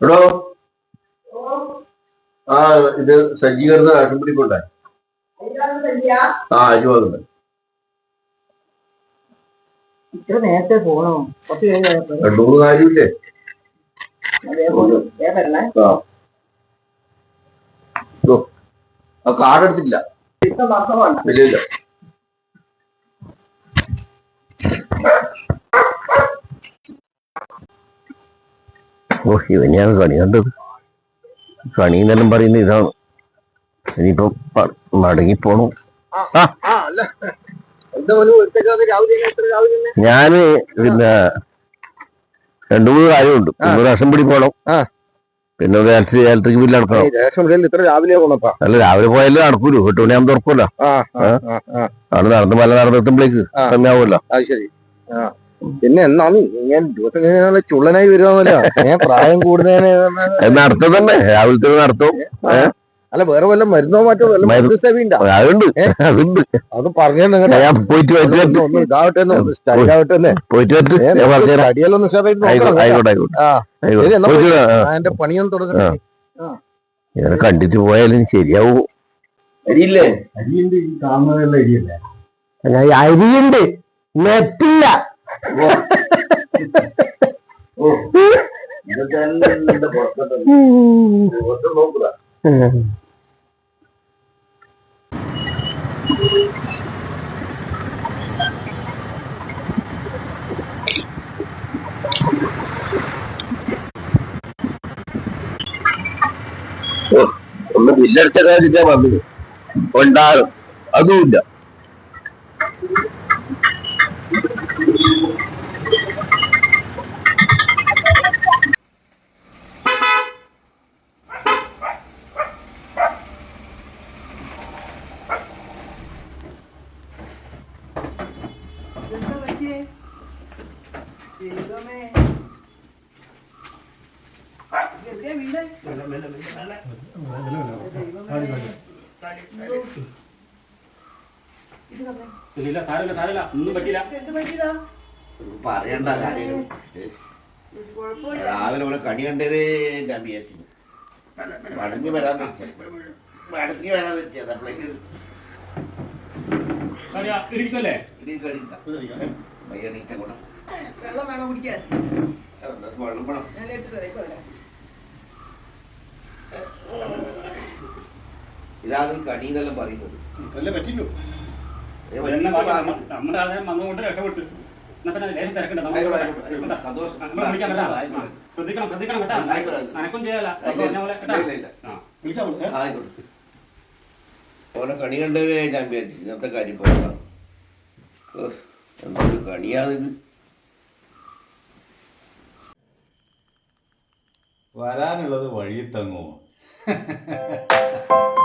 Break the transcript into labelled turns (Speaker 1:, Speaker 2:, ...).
Speaker 1: എടോ. ആ ഇത് സജ്ജീകരണ കൊണ്ടേ ആ അരി വാങ്ങുന്നത്
Speaker 2: ഇത്ര നേരത്തെ പോണോ? കുറച്ച് കഴിഞ്ഞപ്പോ
Speaker 1: രണ്ടു മൂന്ന് കാര്യമില്ലേ? ആ. കാർഡ് എടുത്തില്ല ഇല്ല ഇല്ല.
Speaker 3: ഓ ഇവനെയാണ് കണി കണ്ടത്. കണി എന്നെല്ലാം പറയുന്നത് ഇതാണ്. ഇനിയിപ്പോ മടങ്ങി മടങ്ങിപ്പോണു. ഞാൻ പിന്നെ രണ്ടു മൂന്ന് കാര്യമുണ്ട്. ഒന്ന് റേഷൻ പിടി പോണം. പിന്നെ ഇലക്ട്രിക് ഇലക്ട്രിക് ബില്ല് അടക്കണം
Speaker 1: ഇത്ര രാവിലെ
Speaker 3: അല്ല രാവിലെ പോയാലും നടക്കൂലോ. എട്ട് മണിയാകുമ്പോൾ
Speaker 1: ആ
Speaker 3: അവിടെ നടന്ന് മല നടന്നെത്തുമ്പോഴേക്ക്
Speaker 1: ആ.
Speaker 3: സമയാവുമല്ലോ
Speaker 1: ശരി. ആ. പിന്നെ എന്നാന്ന് ഞാൻ ദിവസം കഴിഞ്ഞാൽ ചുള്ളനായി വരുവാന്നല്ലോ. ഞാൻ പ്രായം കൂടുന്നതിന്
Speaker 3: അത് നടത്തും തന്നെ രാവിലത്തെ നടത്തും
Speaker 1: അല്ല വേറെ വല്ല മരുന്നോ മറ്റോ വല്ല
Speaker 3: അതുണ്ട്. അതുണ്ട്.
Speaker 1: അത് പറഞ്ഞു നിങ്ങളുടെ
Speaker 3: ഞാൻ പോയിട്ട്
Speaker 1: ഒന്ന് ഇതാവട്ടെ. ആ. ഞാൻ എന്റെ പണിയൊന്നും തുടങ്ങട്ടെ.
Speaker 3: കണ്ടിട്ട് പോയാലും ശരിയാവൂ.
Speaker 1: അരിയില്ലേ?
Speaker 4: അരിയുണ്ട് അരിയല്ലേ?
Speaker 3: അരിയുണ്ട്. നെറ്റില്ല.
Speaker 1: ഒന്ന് ബില്ലടിച്ച കാര്യത്താ വന്നത് ഉണ്ടാകും അതുമില്ല
Speaker 2: പറ്റിയേ ദൈവമേ. എവിടെയാ വീട്?
Speaker 5: ഇല്ല സാരമില്ല സാരമില്ല ഒന്നും പറ്റില്ല
Speaker 2: എന്ത് പറ്റിയതാ?
Speaker 1: പറയണ്ട
Speaker 2: കാര്യം.
Speaker 1: രാവിലെ ഇവിടെ കണി കണ്ടത് വിചാരിച്ചു. മടങ്ങി വരാന്ന് വെച്ചേ. മടങ്ങി വരാന്ന് വെച്ചേ. അപ്പോഴേക്ക് വയ്യണീച്ച
Speaker 2: വെള്ളം വേണം കുടിക്കാൻ?
Speaker 1: വെള്ളം വേണം.
Speaker 2: ഞാൻ എടുത്ത് തരാം ഇപ്പൊ വരാം.
Speaker 1: ഇതാണ് ഈ എന്നെല്ലാം പറയുന്നത്.
Speaker 4: അല്ലേ പറ്റില്ലോ.
Speaker 5: നമ്മുടെ ആളെ വന്നുകൊണ്ട് രക്ഷപ്പെട്ടു. ശ്രദ്ധിക്കണം ശ്രദ്ധിക്കണം കേട്ടാ. നനക്കും ചെയ്യാല
Speaker 1: ആയിക്കോട്ടെ. ഓനെ കണി കണ്ടേ ഞാൻ വിചാരിച്ചു. ഇന്നത്തെ കാര്യം പോയതാണ്. എന്തൊരു കണിയാണിത്?
Speaker 4: വരാനുള്ളത് വഴി തങ്ങുമോ